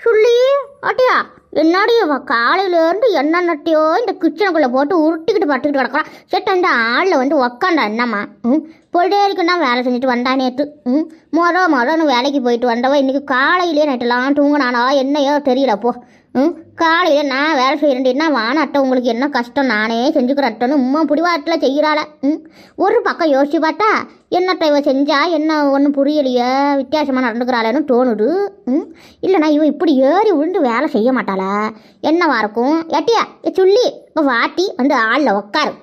சொல்லி ஆட்டியா என்னடி காலையிலேருந்து என்ன நட்டியோ இந்த கிச்சனுக்குள்ளே போட்டு உருட்டிக்கிட்டு பட்டுக்கிட்டு கிடக்குறான் செட்டு அந்த ஆளில் வந்து உக்காண்டா என்னம்மா? ம்? பொழுதேரிக்குன்னா வேலை செஞ்சுட்டு வந்தா நேற்று ம்? மொதல் மொதன்னு வேலைக்கு போயிட்டு வந்தவ இன்னைக்கு காலையிலே நைட்டெல்லாம் தூங்கினானா என்னையோ தெரியல போ. ம் காலையில் நான் வேலை செய்கிறேன்டின்னா வான அட்டை உங்களுக்கு என்ன கஷ்டம்? நானே செஞ்சுக்கிறேன் அட்டைன்னு உம்மா பிடிவாட்டில் செய்கிறாள ம் ஒரு பக்கம் யோசிச்சு பார்த்தா என்னட்ட இவ செஞ்சா என்ன ஒன்றும் புரியலையே வித்தியாசமாக நடந்துக்கிறாளேன்னு தோணுது. ம் இல்லைனா இவ இப்படி ஏறி விழுந்து வேலை செய்ய மாட்டாளா? என்னவா இருக்கும்? ஏட்டியா ஏ சொல்லி இப்போ வாட்டி வந்து ஆளில் உக்காரு.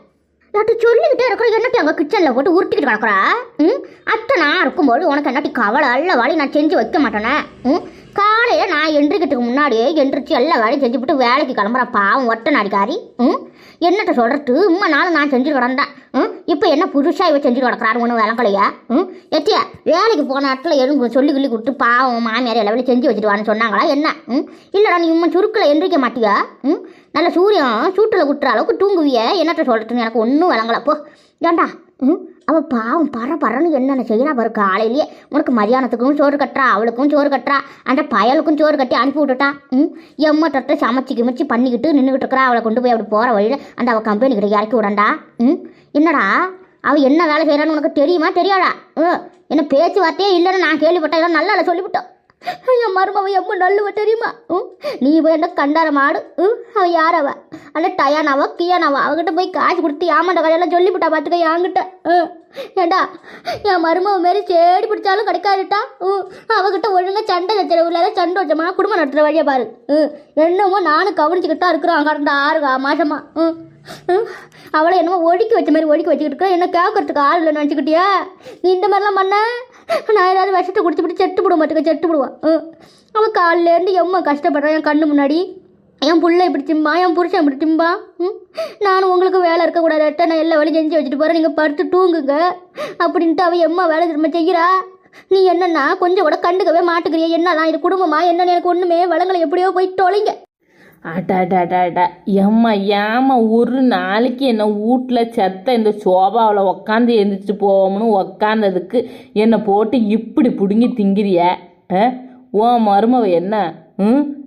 ஏட்டு சொல்லிக்கிட்டே இருக்கிற என்னட்டி அங்கே கிச்சனில் போட்டு உருட்டிக்கிட்டு கிடக்குறா? ம் அத்தை நான் இருக்கும்போது உனக்கு என்னட்டி கவலை? அல்ல வாழி நான் செஞ்சு வைக்க மாட்டேனே. ம் காலையில் நான் எந்திரிக்கிறதுக்கு முன்னாடியே எந்திரிச்சு எல்லா வேலையும் செஞ்சுவிட்டு வேலைக்கு கிளம்புற பாவம் ஒட்ட நாடிக்காரி. ம்? என்னட்ட சொல்கிறது உம்மா நாளும் நான் செஞ்சு கிடந்தேன். ம்? இப்போ என்ன புதுசாக இவ செஞ்சு கிடக்கிறாரு ஒன்றும் விளங்கலையா? ம்? எத்தியா வேலைக்கு போன இடத்துல எதுவும் சொல்லி கிள்ளி கொடுத்து பாவம் மாமியார் எல்லா வேலையும் செஞ்சு வச்சுட்டு வான்னு சொன்னாங்களா? என்ன? ம்? இல்லைடா நீ உம்மா சுருக்கில் எந்திரிக்க மாட்டியா? ம்? நல்ல சூரியன் சூட்டில் குட்டுற அளவுக்கு தூங்குவிய. என்னட்ட சொல்கிறதுன்னு எனக்கு ஒன்றும் விளங்கல. போ ஏண்டா? ம்? அவள் பாவம் பற பறன்னு என்னென்ன செய்யறா பாரு காலையிலேயே உனக்கு மதியானத்துக்கும் சோறு கட்டுறா அவளுக்கும் சோறு கட்டுறா அந்த பயலுக்கும் சோறு கட்டி அனுப்பி விட்டுட்டா ம்? எம்ம சமைச்சு கிமைச்சு பண்ணிக்கிட்டு நின்றுக்கிட்டு இருக்கிறா அவளை கொண்டு போய் அப்படி போகிற வழியில் அந்த அவள் கம்பெனி கிட்ட இறக்கி விடண்டா ம்? என்னடா அவள் என்ன வேலை செய்கிறான்னு உனக்கு தெரியுமா தெரியாதா? ம் என்ன பேச்சுவார்த்தையே இல்லைன்னு நான் கேள்விப்பட்டேன் இதெல்லாம் நல்லா இல்லை சொல்லிவிட்டோம். என் மருமவ எம்ம நல்லுவ தெரியுமா? ம் நீ போய் என்ன கண்டார மாடு ம் அவன் யார் அவ அந்த டயானாவா கியானாவா? அவகிட்ட போய் காசு கொடுத்து ஏமாண்ட கதையெல்லாம் சொல்லிவிட்டா பார்த்துக்க என்கிட்ட. ம் ஏண்டா என் மருமக மாரி சேடி பிடிச்சாலும் கிடைக்காதுட்டா ம் அவகிட்ட ஒழுங்காக சண்டை வச்சுற உள்ளார சண்டை வச்சமா குடும்பம் நடத்துகிற வழியை பாரு. ம் என்னமோ நானும் கவனிச்சுக்கிட்டா இருக்கிறோம் கடந்த ஆறு கா- மாசமா. ம் ம். அவளை என்னமோ ஒடுக்கி வச்ச மாதிரி ஒடுக்கி வச்சுக்கிட்டு இருக்க. என்ன கேட்கறதுக்கு ஆள் இல்லைன்னு நினச்சிக்கிட்டியா? நீ இந்த மாதிரிலாம் பண்ண? நான் ஏதாவது விஷத்தை விட்டு செட்டு போட மாட்டேங்க செட்டு போடுவான் ம் அவன் காலிலேருந்து எம்மா கஷ்டப்படுறான் என் கண்ணு முன்னாடி. என் புள்ள இப்படி திம்பா என் புருஷன் இப்படி திம்பா? ம்? நானும் உங்களுக்கு வேலை இருக்கக்கூடாது அட்டை நான் எல்லா வேலையும் செஞ்சு வச்சுட்டு போகிறேன் நீங்கள் படுத்து தூங்குங்க. அப்படின்ட்டு அவள் எம்மா வேலை திரும்ப செய்கிறா. நீ என்னன்னா கொஞ்சம் கூட கண்டுக்கவே மாட்டுக்கிறிய. என்னலாம் இது குடும்பமா? என்னன்னு எனக்கு ஒன்றுமே வளங்களை எப்படியோ போய் தொலைங்க. அடாடாடாடா ஏம்மா ஏம்மா ஒரு நாளைக்கு என்னை வீட்டில் செத்த இந்த சோபாவில் உக்காந்து எழுந்திரிச்சு போவோம்னு உக்காந்ததுக்கு என்னை போட்டு இப்படி பிடுங்கி திங்கிறிய? ஆ ஓ மருமவ என்ன?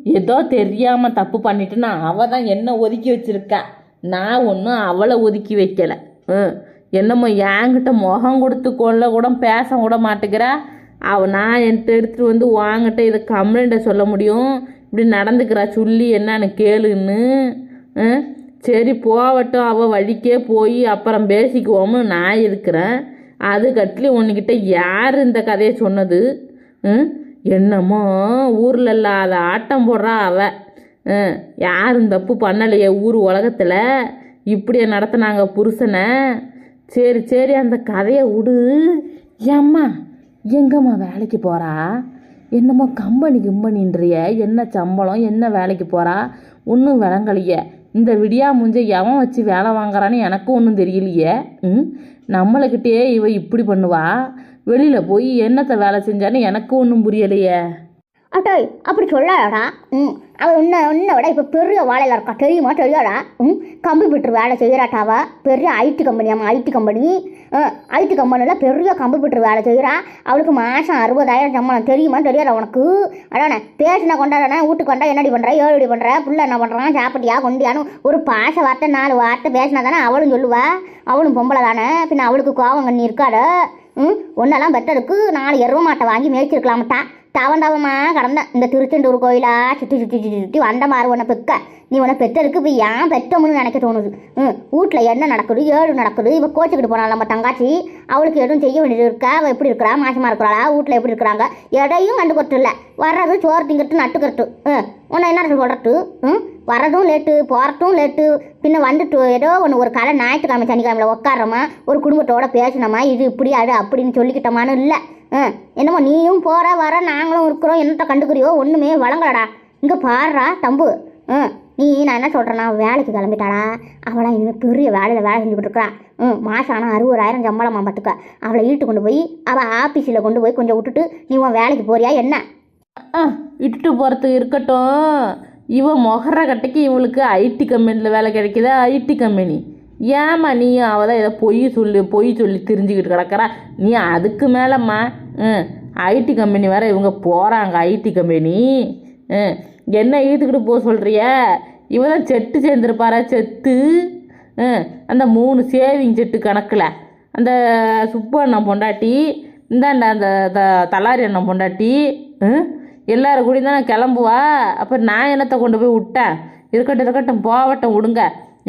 ஏதோ தெரியாமல் தப்பு பண்ணிட்டுன்னா அவள் தான் என்ன ஒதுக்கி வச்சுருக்கா. நான் ஒன்றும் அவளை ஒதுக்கி வைக்கல. ம்? என்னம்மா என்கிட்ட முகம் கொடுத்து கொள்ள கூட பேச கூட மாட்டேங்கிறா அவ நான் என்கிட்ட எடுத்துகிட்டு வந்து வாங்கிட்ட இதை கம்ப்ளைண்ட்டை சொல்ல முடியும்? இப்படி நடந்துக்கிறா சொல்லி என்னன்னு கேளுன்னு. சரி போகட்டும். அவள் வழிக்கே போய் அப்புறம் பேசிக்குவோம்னு நான் இருக்கிறேன். அது கட்லி உன்கிட்ட யார் இந்த கதையை சொன்னது? ம்? என்னமோ ஊரில் இல்லாத ஆட்டம் போடுறா அவ. யாரும் தப்பு பண்ணலையே ஊர் உலகத்தில். இப்படியே நடத்தினாங்க புருஷனை. சரி சரி அந்த கதையை விடு. ஏம்மா எங்கம்மா வேலைக்கு போகிறா என்னமோ கம்பெனி கிம்பனின்றிய என்ன சம்பளம் என்ன வேலைக்கு போகிறா ஒன்றும் விளங்கலையே. இந்த விடியா முஞ்ச எவன் வச்சு வேலை வாங்குறான்னு எனக்கும் ஒன்றும் தெரியலையே. ம் நம்மளுக்கிட்டே இவ இப்படி பண்ணுவா? வெளியில் போய் என்னத்தை வேலை செஞ்சான்னு எனக்கு ஒன்றும் புரியலையே. அட்டோய் அப்படி சொல்லாடா ம் அவள் உன்னை உன்னை விட இப்போ பெரிய வேலையில் இருக்கா. தெரியுமா தெரியாடா ம் கம்ப்யூட்டர் வேலை செய்கிறாட்டாவா பெரிய ஐடி கம்பெனி ஆமாம் ஐடி கம்பெனி ஐடி கம்பெனியில் பெரிய கம்ப்யூட்டர் வேலை செய்கிறா அவளுக்கு மாதம் அறுபதாயிரம் சம்பளம். தெரியுமா தெரியாதா உனக்கு? அதானே பேசினா கொண்டாடனே வீட்டுக்கு கொண்டா என்னடி பண்ணுற ஏழடி பண்ணுற புள்ள என்ன பண்ணுறான் சாப்பிட்டியா கொண்டியான்னு ஒரு பாச வார்த்தை நாலு வார்த்தை பேசினா தானே அவளும் சொல்லுவா. அவளும் பொம்பளை தானே. பின்ன அவளுக்கு கோவம் கண்ணி இருக்காடா ம்? ஒன்றெல்லாம் பெற்றதுக்கு நாலு எருவ மாட்டை வாங்கி மேய்ச்சிருக்கலாமட்டா. தவந்தவமா கடந்த இந்த திருச்செந்தூர் கோயிலா சுற்றி சுற்றி சுற்றி சுற்றி வந்த மாதிரி உன்னை பெக்க. நீ உன்னை பெற்றதுக்கு இப்போ ஏன் பெத்தோம்னு நினைக்க தோணுது? ம் வீட்டில் என்ன நடக்குது ஏழு நடக்குது? இப்போ கோச்சிக்கிட்டு போனாள் நம்ம தங்காச்சி? அவளுக்கு எதுவும் செய்ய வேண்டியது இருக்கா? அவள் எப்படி இருக்கிறா? மாசமாக இருக்கிறாளா? வீட்டில் எப்படி இருக்கிறாங்க? எதையும் கண்டுக்கிறது இல்லை வர்றது சோறு திங்கிறது நட்டுக்கிறது. ம் உன்னை என்ன சொல்கிறது ம்? வரதும் லேட்டு போகிறதும் லேட்டு பின்ன வந்துட்டு ஏதோ ஒன்று ஒரு கலை ஞாயிற்றுக்கிழமை சனிக்கிழமையில் உட்காடுறோமா ஒரு குடும்பத்தோட பேசினோமா இது இப்படி அது அப்படின்னு சொல்லிக்கிட்டோமான்னு இல்லை. ஆ என்னமோ நீயும் போகிற வர நாங்களும் இருக்கிறோம் என்னத்த கண்டுக்கிறியோ ஒன்றுமே வழங்கலடா. இங்கே பாடுறா தம்பு. ம் நீ நான் என்ன சொல்கிறேன்னா வேலைக்கு கிளம்பிட்டாளா அவளாம் இனிமேல் பெரிய வேலையில் வேலை செஞ்சுக்கிட்டு இருக்கிறா ம் மாதம் ஆனால் அறுபதாயிரம் சம்பளமாக பார்த்துக்க அவளை ஈட்டு கொண்டு போய் அவள் ஆஃபீஸில் கொண்டு போய் கொஞ்சம் விட்டுட்டு நீ உன் வேலைக்கு போறியா என்ன? ஆ இட்டுட்டு போகிறது இருக்கட்டும். இவன் மொகர கட்டைக்கு இவளுக்கு ஐடி கம்பெனியில் வேலை கிடைக்கிதா? ஐடி கம்பெனி ஏம்மா நீ அவள் தான் ஏதோ பொய் சொல்லி பொய் சொல்லி தெரிஞ்சுக்கிட்டு கிடக்குறா? நீ அதுக்கு மேலேம்மா ம் ஐடி கம்பெனி வேறு இவங்க போகிறாங்க ஐடி கம்பெனி ம், என்ன ஈத்துக்கிட்டு போக சொல்கிறிய இவ தான் செட்டு சேர்ந்துருப்பாரா செத்து? ம், அந்த மூணு சேவிங் செட்டு கணக்கில். அந்த சுப்பு அண்ணன் பொண்டாட்டி இந்தாண்ட அந்த த- தலாரி அண்ணன் பொண்டாட்டி ம், எல்லாரும் கூடி தானே கிளம்புவா? அப்போ நான் என்னத்தை கொண்டு போய் விட்டேன் இருக்கட்டும் இருக்கட்டும் போகட்டும் விடுங்க.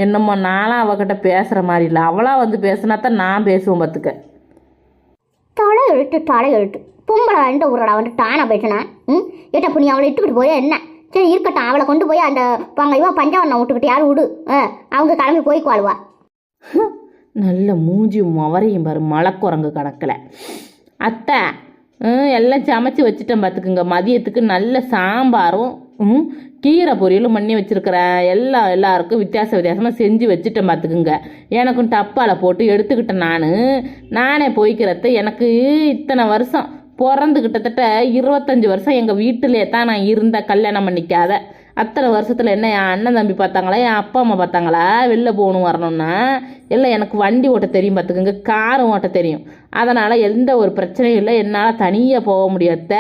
என்னம்மா நானும் அவகிட்ட பேசுகிற மாதிரி இல்லை. அவளாக வந்து பேசுனா தான் நான் பேசுவேன் பார்த்துக்க தலை எழுத்து தலை எழுத்து. பொம்பளை ரெண்டு ஊரோட வந்துட்டு தானா பேசினேன் ம்? ஏட்டா இப்போ நீ அவளை இட்டுக்கிட்டு போய் என்ன? சரி இருக்கட்டும் அவளை கொண்டு போய் அந்த பங்க இவா பஞ்சவண்ணம் விட்டுக்கிட்டு யாரும் விடு. ஆ அவங்க கிளம்பி போய்க்குவாளுவா நல்ல மூஞ்சி முவரையும் பாரு மலைக்குரங்கு கணக்கில். அத்தை எல்லாம் சமைச்சு வச்சுட்டேன் பார்த்துக்குங்க மதியத்துக்கு நல்ல சாம்பாரும் கீரை பொரியலும் பண்ணி வச்சுருக்கிறேன். எல்லா எல்லாருக்கும் வித்தியாச வித்தியாசமாக செஞ்சு வச்சுட்டேன் பார்த்துக்குங்க எனக்கும் டப்பாவில் போட்டு எடுத்துக்கிட்டேன் நான். நானே போய்க்கிறத எனக்கு இத்தனை வருஷம் பிறந்து கிட்டத்தட்ட இருபத்தஞ்சி வருஷம் எங்கள் வீட்டிலே தான் நான் இருந்தேன். கல்யாணம் பண்ணிக்காத. அத்தனை வருஷத்தில் என்ன என் அண்ணன் தம்பி பார்த்தாங்களா என் அப்பா அம்மா பார்த்தாங்களா? வெளில போகணும் வரணும்னா? இல்லை எனக்கு வண்டி ஓட்ட தெரியும் பார்த்துக்கோங்க. காரும் ஓட்ட தெரியும். அதனால் எந்த ஒரு பிரச்சனையும் இல்லை. என்னால் தனியாக போக முடியாத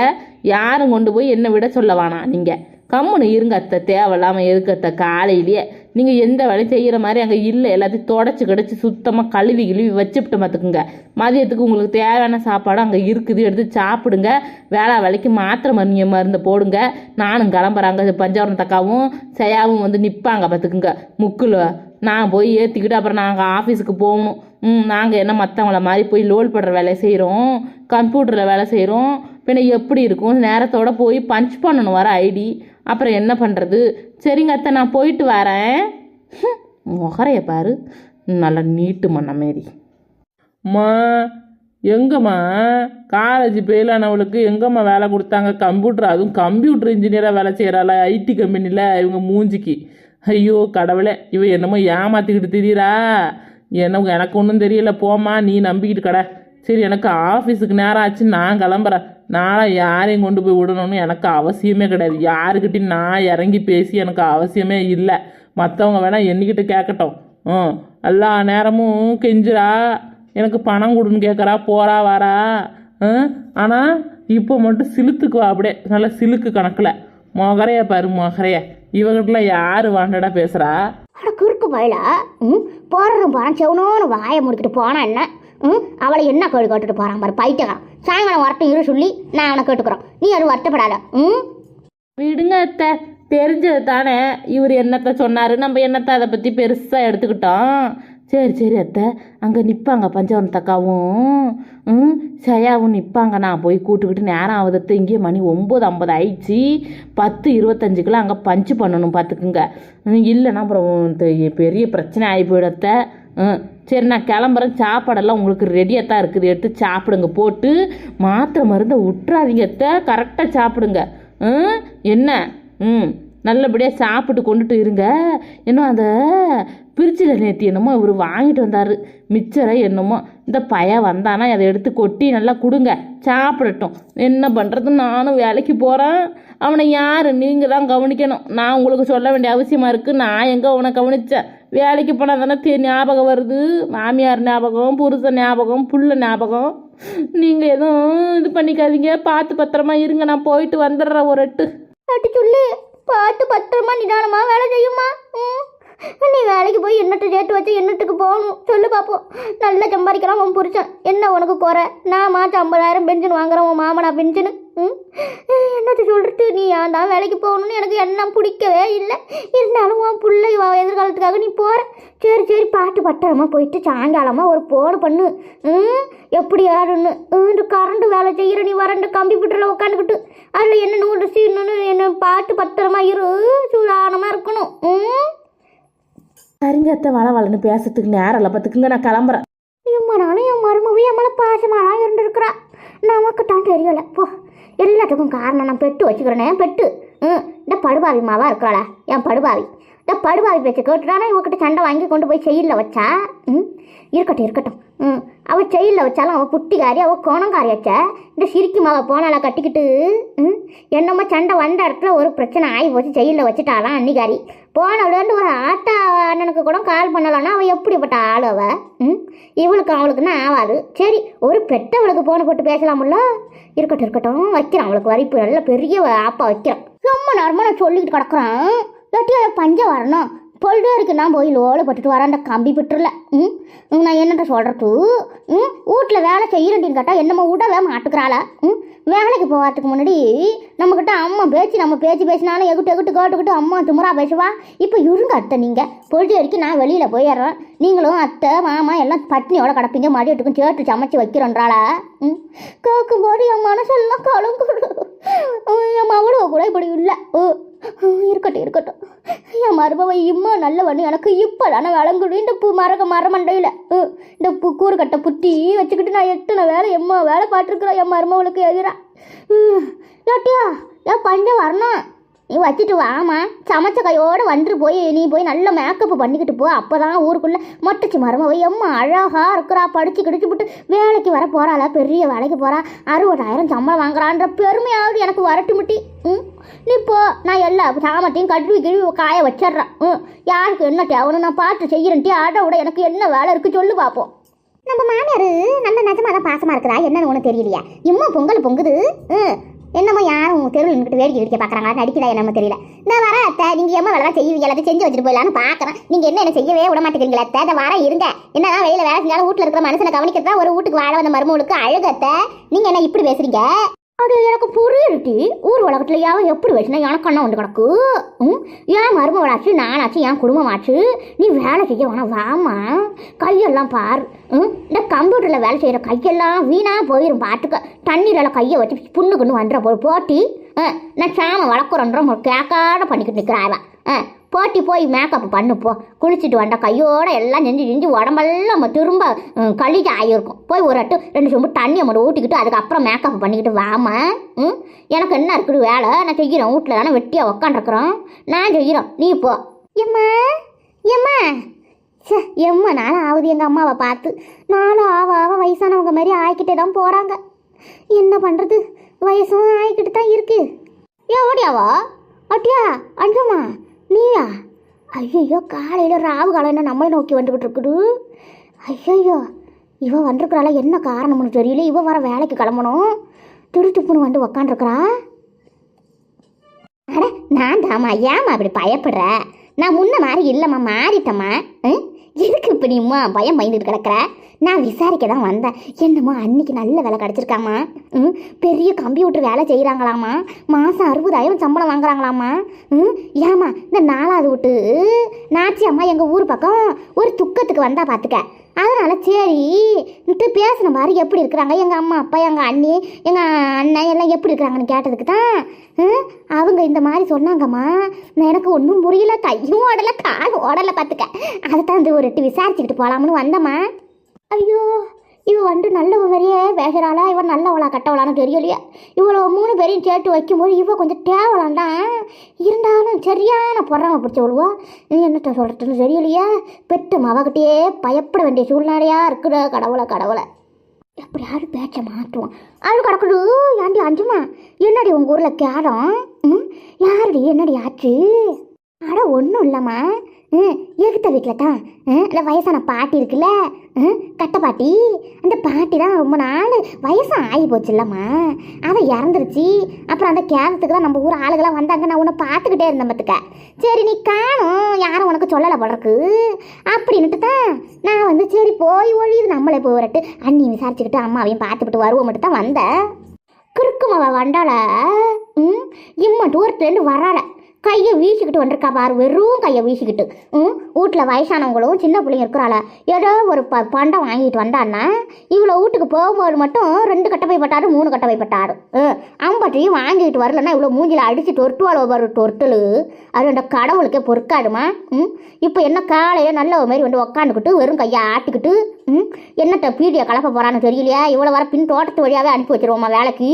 யாரும் கொண்டு போய் என்னை விட சொல்ல வேணாம் நீங்கள் கம்முன்னு இருங்க அத்தை. தேவையில்லாமல் எதுக்கு அத்தை காலையிலேயே. நீங்கள் எந்த வேலையும் செய்கிற மாதிரி அங்கே இல்லை. எல்லாத்தையும் தொடச்சி கிடச்சி சுத்தமாக கழுவி கிழுவி வச்சுப்பிட்டு பார்த்துக்குங்க மதியத்துக்கு உங்களுக்கு தேவையான சாப்பாடு அங்கே இருக்குது. எடுத்து சாப்பிடுங்க. வேளா வேலைக்கு மாத்திரை மருந்து மருந்து போடுங்க. நானும் கிளம்புறாங்க பஞ்சாவரம் தக்காவும் செய்யாவும் வந்து நிற்பாங்க பார்த்துக்குங்க முக்கில். நான் போய் ஏற்றிக்கிட்டு அப்புறம் நாங்கள் ஆஃபீஸுக்கு போகணும். ம் நாங்கள் என்ன மற்றவங்கள மாதிரி போய் லோல் படுற வேலையை செய்கிறோம் கம்ப்யூட்டரில் வேலை செய்கிறோம் பின்ன எப்படி இருக்கும்? நேரத்தோடு போய் பஞ்ச் பண்ணணும் வர ஐடி. அப்புறம் என்ன பண்ணுறது சரிங்க அத்தை நான் போயிட்டு வரேன். முகரைய பாரு. நல்லா நீட்டு மண்ண மாரி. அம்மா எங்கம்மா? காலேஜ் பெயிலானவளுக்கு எங்கம்மா வேலை கொடுத்தாங்க? கம்ப்யூட்டர் அதுவும் கம்ப்யூட்டர் இன்ஜினியராக வேலை செய்கிறாள ஐடி கம்பெனியில் இவங்க மூஞ்சிக்கு. ஐயோ கடவுளே இவ என்னமோ ஏமாற்றிக்கிட்டு திரியிறா. என்ன எனக்கு ஒன்றும் தெரியல. போம்மா நீ நம்பிக்கிட்டு கடை. சரி எனக்கு ஆஃபீஸுக்கு நேரம் ஆச்சு நான் கிளம்புறேன். நான் யாரையும் கொண்டு போய் விடணும்னு எனக்கு அவசியமே கிடையாது. யாருக்கிட்டையும் நான் இறங்கி பேசி எனக்கு அவசியமே இல்லை. மற்றவங்க வேணால் என்கிட்ட கேட்கட்டும். ம் எல்லா நேரமும் கெஞ்சிரா எனக்கு பணம் கொடுன்னு கேட்குறா போறா வாரா ஆனால் இப்போ மட்டும் சிலுத்துக்குவா அப்படியே. நல்லா சிலுக்கு கணக்கில். மொகரைய பாரு மொகரைய. இவங்கிட்டலாம் யார் வாண்டடா பேசுகிறா குறுக்கு பயல ம் போடுறோம் போகிறான் செவனோன்னு வாயை முடிக்கிட்டு போனா என்ன? ம்? அவளை என்ன கேள்வி கேட்டுட்டு போகிறான் பாரு பைத்தியக்காரன். சாயங்காலம் வரட்டும் இரு சொல்லி நான் அவனை கேட்டுக்கிறோம். நீ அது வருத்தப்படாத. ம்? விடுங்க அத்தை. தெரிஞ்சது தானே. இவர் என்னத்தை சொன்னார்? நம்ம என்னத்தை அதை பற்றி பெருசாக எடுத்துக்கிட்டோம்? சரி சரி அத்தை. அங்கே நிற்பாங்க பஞ்சவனத்தக்காவும் ம்? சயாவும் நிற்பாங்க நான் போய் கூட்டுக்கிட்டு நேரம் ஆகுது இங்கேயே மணி ஒம்பது ஐம்பது ஆயிடுச்சு. பத்து இருபத்தஞ்சுக்கெல்லாம் அங்கே பஞ்சு பண்ணணும் பார்த்துக்குங்க ம், இல்லைன்னா அப்புறம் பெரிய பிரச்சனை ஆகி போயிடத்தை சரி நான் கிளம்புறேன். சாப்பாடெல்லாம் உங்களுக்கு ரெடியாக தான் இருக்குது. எடுத்து சாப்பிடுங்க. போட்டு மாத்திரை மருந்தை விட்டுறாதீங்க கரெக்டாக சாப்பிடுங்க. ம். என்ன? ம். நல்லபடியாக சாப்பிட்டு கொண்டுட்டு இருங்க. இன்னும் அந்த பிரிச்சில் நேற்று என்னமோ இவர் வாங்கிட்டு வந்தார். மிச்சரை என்னமோ. இந்த பையன் வந்தானா அதை எடுத்து கொட்டி நல்லா கொடுங்க. சாப்பிடட்டும். என்ன பண்ணுறது நானும் வேலைக்கு போகிறேன் அவனை யார்? நீங்கள் தான் கவனிக்கணும். நான் உங்களுக்கு சொல்ல வேண்டிய அவசியமாக இருக்குது நான் எங்கே அவனை கவனித்தேன் வேலைக்கு போனால் தானே தெ ஞாபகம் வருது. மாமியார் ஞாபகம் புருஷன் ஞாபகம் புள்ள ஞாபகம். நீங்கள் எதுவும் இது பண்ணிக்காதீங்க. பார்த்து பத்திரமா இருங்க. நான் போயிட்டு வந்துடுறேன் ஒரு எட்டு. சொல்லு. பார்த்து பத்திரமா நிதானமாக வேலை செய்யுமா? ம். நீ வேலைக்கு போய் என்னட்டு சேர்த்து வச்சு என்னட்டுக்கு போகணும். சொல்லு பார்ப்போம் நல்லா சம்பாதிக்கிறான் உன் புருஷன். என்ன உனக்கு குறை? நான் மாதம் ஐம்பதாயிரம் பென்ஷன் வாங்குறேன் உன் மாமனா பென்ஷனு ம்? என்னட்டு சொல்லிட்டு நீ ஏன் தான் வேலைக்கு போகணும்னு எனக்கு எண்ணம் பிடிக்கவே இல்லை. இருந்தாலும் உன் பிள்ளை எதிர்காலத்துக்காக நீ போகிற சரி சரி பாட்டு பத்திரமா போயிட்டு சாயங்காலமாக ஒரு ஃபோன் பண்ணு. ம்? எப்படி யாருன்னு. இந்த கரண்ட் வேலை செய்கிற நீ வரண்டு கம்ப்யூட்டரில் உட்காந்துக்கிட்டு அதில் என்ன நூறு சீனு என்ன பாட்டு பத்திரமா இரு. சூதானமாக இருக்கணும். ம்? சரிங்க அத்தை வள வளன்னு பேசுறதுக்கு நேரம் இல்லை. பார்த்துக்குங்க நான் கிளம்புறேன். எம்மா நானும் என் மருமவி என் மேலே பாசமாலாம் இருந்துருக்குறா. நமக்கு தான் தெரியல. போ எல்லாத்துக்கும் காரணம் நான் பெட்டு வச்சுக்கிறேனே பெட்டு. ம் இந்த படுபாவி மாவா இருக்கிறாளா என் படுபாவி. இந்த படுபாவி பேச்சை கேட்டுட்டானா இவகிட்ட சண்டை வாங்கி கொண்டு போய் செயலில் வச்சா? ம் இருக்கட்டும் இருக்கட்டும். ம் அவள் செயலில் வச்சாலும் அவள் புட்டிக்காரி அவள் கோணங்காரியாச்ச இந்த சிரிக்கி மாவை போனால கட்டிக்கிட்டு ம் என்னமோ சண்டை வந்த இடத்துல ஒரு பிரச்சனை ஆகி போச்சு செயலில் வச்சுட்டாலாம் அன்னிக்காரி போனவளேருந்து ஒரு ஆட்டா அண்ணனுக்கு கூட கால் பண்ணலான்னா அவள் எப்படிப்பட்ட ஆள் ம்? இவளுக்கு அவளுக்குன்னா ஆகாது சரி ஒரு பெட்டவளுக்கு போன போட்டு பேசலாமுல்ல? இருக்கட்டும் இருக்கட்டும். வைக்கிறான். அவளுக்கு வரிப்பு நல்ல பெரிய ஆப்பா வைக்கிறான். ரொம்ப நேரமாக நான் சொல்லிக்கிட்டு கிடக்குறேன். ஏட்டியா பஞ்சம் வரணும். பொழுதுக்கு நான் போய் லோலை பட்டுட்டு வரேன். அந்த கம்பி பெற்றுல ம்? நான் என்னட்ட சொல்கிறது ம்? வீட்டில் வேலை செய்யறேன்னு கேட்டால் என்னமோ விடவே மாட்டுக்கிறாளா? ம்? வேலைக்கு போகிறதுக்கு முன்னாடி நம்மக்கிட்ட அம்மா பேச்சு நம்ம பேச்சு பேசினாலும் எகிட்டு எகிட்டு கேட்டுக்கிட்டு அம்மா திமுறா பேசுவா? இப்போ இருங்க அத்தை நீங்கள் பொழுது வரைக்கும் நான் வெளியில் போயிடுறேன். நீங்களும் அத்தை மாமா எல்லாம் பட்னியோட கிடப்பீங்க. மடியட்டுக்கும் சேர்த்து சமைச்சு வைக்கிறோன்றாளா? ம்? கேட்கும்போது என் மனசெல்லாம் கலங்குடு என் மவளோ கூட இப்படி இல்லை. ஓ இருக்கட்டும் இருக்கட்டும். என் மருமவ இம்மா நல்ல எனக்கு இப்போ தானே விளங்குடு இந்த பூ மரக மரமண்டையில் இந்த பூ கூறுகட்டை புத்தி வச்சுக்கிட்டு நான் எத்தனை வேலை எம்மா வேலை பார்த்துருக்குறேன் என் மருமவளுக்கு எதிராக ஏட்டியா ஏன் பஞ்சம் வரணும் நீ வச்சுட்டு வாமா சமைச்ச கையோடு வந்துட்டு போய் நீ போய் நல்ல மேக்கப் பண்ணிக்கிட்டு போ. அப்போ தான் ஊருக்குள்ளே மொட்டச்சி மருமவ எம்மா அழகாக இருக்கிறா படித்து கிடிச்சு வேலைக்கு வர போகிறாளா பெரிய வேலைக்கு போகிறா அறுபதாயிரம் சம்பளம் வாங்குறான்ற பெருமையாவது எனக்கு வரட்டு முட்டி. ம்? நீ போ. நான் எல்லா சாமத்தையும் கழுவி கிழவி காய வச்சிட்றேன். ம்? யாருக்கு என்ன தேவணும் நான் பார்த்து செய்கிறேன்ட்டி ஆட விட எனக்கு என்ன வேலை இருக்குது சொல்லு பார்ப்போம் நம்ம மாமியார் நல்ல நிஜமாக தான் பாசமாக இருக்கிறா என்னன்னு ஒன்றும் தெரியலையா. இம்மா பொங்கல் பொங்குது. ம். நின்றுட்டு வேடிக்கை வேடிக்கை பார்க்குறாங்க நடிக்கிறா என்னமோ தெரியல. நான் வர அத்தை. நீங்கள் எம்மா வேலை செய்வீங்க. எல்லாத்தையும் செஞ்சு வச்சுட்டு போயிடலான்னு பார்க்குறேன். நீங்கள் என்ன என்ன செய்யவே விட மாட்டேங்கிறீங்களா அத்தை. அதை வர இருங்க. என்னதான் வெளியில் வேலை செஞ்சாலும் வீட்டில் இருக்கிற மனுஷனை கவனிக்கிறதா ஒரு வீட்டுக்கு வாழ வந்த மருமகளுக்கு அழுகத்தை நீங்கள் என்ன இப்படி பேசுறீங்க? அது எனக்கு புரியுது ஊர் உலகத்துல யாவும் எப்படி வச்சுனா எனக்கு அண்ணன் வந்து கிடக்கு. ம்? ஏன் மருமகளாச்சு நானாச்சு என் குடும்பமாச்சு? நீ வேலை செய்ய வேணாம் வாமா கையெல்லாம் பார். ம்? இந்த கம்ப்யூட்டரில் வேலை செய்கிற கையெல்லாம் வீணாக போயிடும் பாட்டுக்க தண்ணீரில் கையை வச்சு புண்ணுக்குன்னு கொண்டு வந்துடுற போட்டி. நான் சாம வளர்க்குறோன்ற கேட்காட பண்ணிக்கிட்டு நிற்கிறாள் ஆ போட்டி போய் மேக்கப் பண்ணு போ. குளிச்சுட்டு வந்த கையோடு எல்லாம் நெஞ்சு நெஞ்சு உடம்பெல்லாம் நம்ம திரும்ப கழிஞ்சு ஆகியிருக்கும். போய் ஒரு அட்டு ரெண்டு சொம்பு தண்ணியை மட்டும் ஊட்டிக்கிட்டு அதுக்கப்புறம் மேக்கப் பண்ணிக்கிட்டு வாமா. ம் எனக்கு என்ன இருக்குது வேலை? நான் செய்கிறேன் வீட்டில் தானே வெட்டியாக உக்காண்டிருக்குறோம் நான் செய்கிறேன் நீ போ. எம்மா எம்மா. சே எம்மா நானும் ஆகுது எங்கள் அம்மாவை பார்த்து. நானும் ஆவ ஆவ வயசானவங்க மாதிரி ஆகிக்கிட்டே தான் போகிறாங்க என்ன பண்ணுறது வயசும் ஆகிக்கிட்டு தான் இருக்கு. ஏன் ஓடியாவா? அட்டியா அஞ்சம்மா நீயா? ஐயையோ காலையில் ராவு காலம் என்ன நம்மளை நோக்கி வந்துக்கிட்டு இருக்குது ஐயையோ இவ வந்திருக்கிறாளா? என்ன காரணம்னு தெரியல. இவ வர வேலைக்கு கிளம்பணும். திருட்டுப்புன்னு வந்து உக்காண்டிருக்கிறா அட நான் தாம்மா. ஏம்மா அப்படி பயப்படுற? நான் முன்ன மாதிரி இல்லைம்மா. மாறிட்டம்மா. ம்? எதுக்கு நீம்மா பயம் பயந்துட்டு கிடக்குற? நான் விசாரிக்க தான் வந்தேன். என்னம்மா அன்னைக்கு நல்ல வேலை கிடச்சிருக்காம்மா ம் பெரிய கம்ப்யூட்டர் வேலை செய்கிறாங்களாமா மாதம் அறுபதாயிரம் சம்பளம் வாங்குறாங்களாம்மா ம் ஏம்மா இந்த நாலாவது விட்டு நாச்சி அம்மா எங்கள் ஊர் பக்கம் ஒரு துக்கத்துக்கு வந்தால் பார்த்துக்க அதனால் சரி பேசின மாதிரி எப்படி இருக்கிறாங்க? எங்கள் அம்மா அப்பா எங்கள் அண்ணி எங்கள் அண்ணன் எல்லாம் எப்படி இருக்கிறாங்கன்னு கேட்டதுக்கு தான் அவங்க இந்த மாதிரி சொன்னாங்கம்மா. நான் எனக்கு ஒன்றும் புரியல கையும் ஓடலை கால் ஓடலை பார்த்துக்க அதை தான் இந்த ஒரு விசாரிச்சுக்கிட்டு போகலாம்னு வந்தம்மா. ஐயோ இவன் வந்து நல்லவ மாதிரியே பேசுகிறாளா இவன் நல்லவளா கட்டவளான்னு தெரியலையே. இவ்வளோ மூணு பேரையும் சேர்த்து வைக்கும்போது இவன் கொஞ்சம் தேவலாண்டா? இருந்தாலும் சரியான பொறாம பிடிச்சவளுவா நீ என்னத்த சொல்கிறதுன்னு தெரியலையே. பெற்று மவகிட்டயே பயப்பட வேண்டிய சூழ்நிலையாக இருக்குற கடவுளை கடவுளை. எப்படியாவது பேச்சை மாற்றுவோம் அது கிடக்குது ஏண்டி அஞ்சுமா? என்னடி உங்கள் ஊரில் கேரம்? ம்? யாருடி என்னடி ஆச்சு? அட ஒன்றும் இல்லைம்மா. எகுத்த வீட்டில் தான் ம் இந்த வயசான பாட்டி இருக்குல்ல கட்ட பாட்டி அந்த பாட்டி தான் ரொம்ப நாள் வயசாக ஆகி போச்சு இல்லம்மா அவள் இறந்துருச்சு அப்புறம் அந்த கேரளத்துக்கு தான் நம்ம ஊர் ஆளுகளாம் வந்தாங்க நான் உன்னை பார்த்துக்கிட்டே இருந்தேன் பார்த்துக்க சரி நீ காணும் யாரும் உனக்கு சொல்லலை போலருக்கு அப்படின்ட்டு தான் நான் வந்து சரி போய் ஒழியுது நம்மளே போகிறட்டு அண்ணி விசாரிச்சுக்கிட்டு அம்மாவையும் பார்த்துக்கிட்டு வருவோம் மட்டும் தான் வந்தேன் குறுக்குமாவை வண்டால ம் இம்மா தூரத்துலேருந்து வராளை. கையை வீசிக்கிட்டு வந்திருக்கா பாரு வெறும் கையை வீசிக்கிட்டு. ம் வீட்டில் வயசானவங்களும் சின்ன பிள்ளைங்க இருக்கிறாள. ஏதோ ஒரு ப பண்டம் வாங்கிட்டு வந்தான்னா இவ்வளோ வீட்டுக்கு போகும்போது மட்டும் ரெண்டு கட்டை பைப்பட்டாரு மூணு கட்டை பட்டாரு. அம்பட்டையும் வாங்கிட்டு வரலன்னா இவ்வளோ மூஞ்சில அடித்து தொட்டுவாளோ பாரு தொட்டலு. அது அந்த கடவுளுக்கே பொறுக்காடுமா ம்? இப்போ என்ன காலையில் நல்ல மாதிரி வந்து உக்காந்துக்கிட்டு வெறும் கையை ஆட்டிக்கிட்டு ம்? என்னத்த பீடியை கலப்ப போகிறான்னு தெரியலையா? இவ்வளோ வர பின் தோட்டத்து வழியாகவே அனுப்பி வச்சிருவோம்மா வேலைக்கு?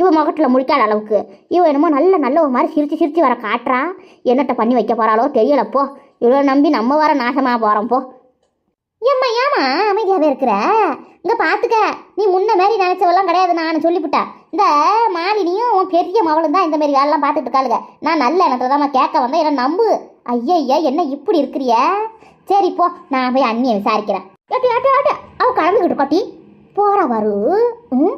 இவன் முகத்தில் முடிக்காத அளவுக்கு. இவன் என்னமோ நல்ல நல்ல ஒரு மாதிரி சிரித்து சிரித்து வர காட்டுறா. என்னட்ட பண்ணி வைக்க போகிறாளோ தெரியலப்போ இவ்வளோ நம்பி நம்ம வர நாசமாக போகிறோம் போ. ஏம்மா ஏமா அமைதியாகவே இருக்கிற? இங்கே பார்த்துக்க நீ முன்ன மாதிரி நினச்சவெல்லாம் கிடையாது நான் சொல்லிவிட்டேன் இந்த மாலினியும் உன் பெரிய மவளும் தான் இந்த மாதிரி வேலைலாம் பார்த்துட்டு இருக்காளுங்க நான் நல்ல எண்ணத்துல தான் கேட்க வந்தேன். என்ன நம்பு. ஐயா என்ன இப்படி இருக்கிறிய? சரி போ. நான் போய் அண்ணியை விசாரிக்கிறேன். ஏட்டு ஏட்டு ஏட்டு. அவ கிளம்பிக்கிட்டு பாட்டி. போகிற வரு ம்?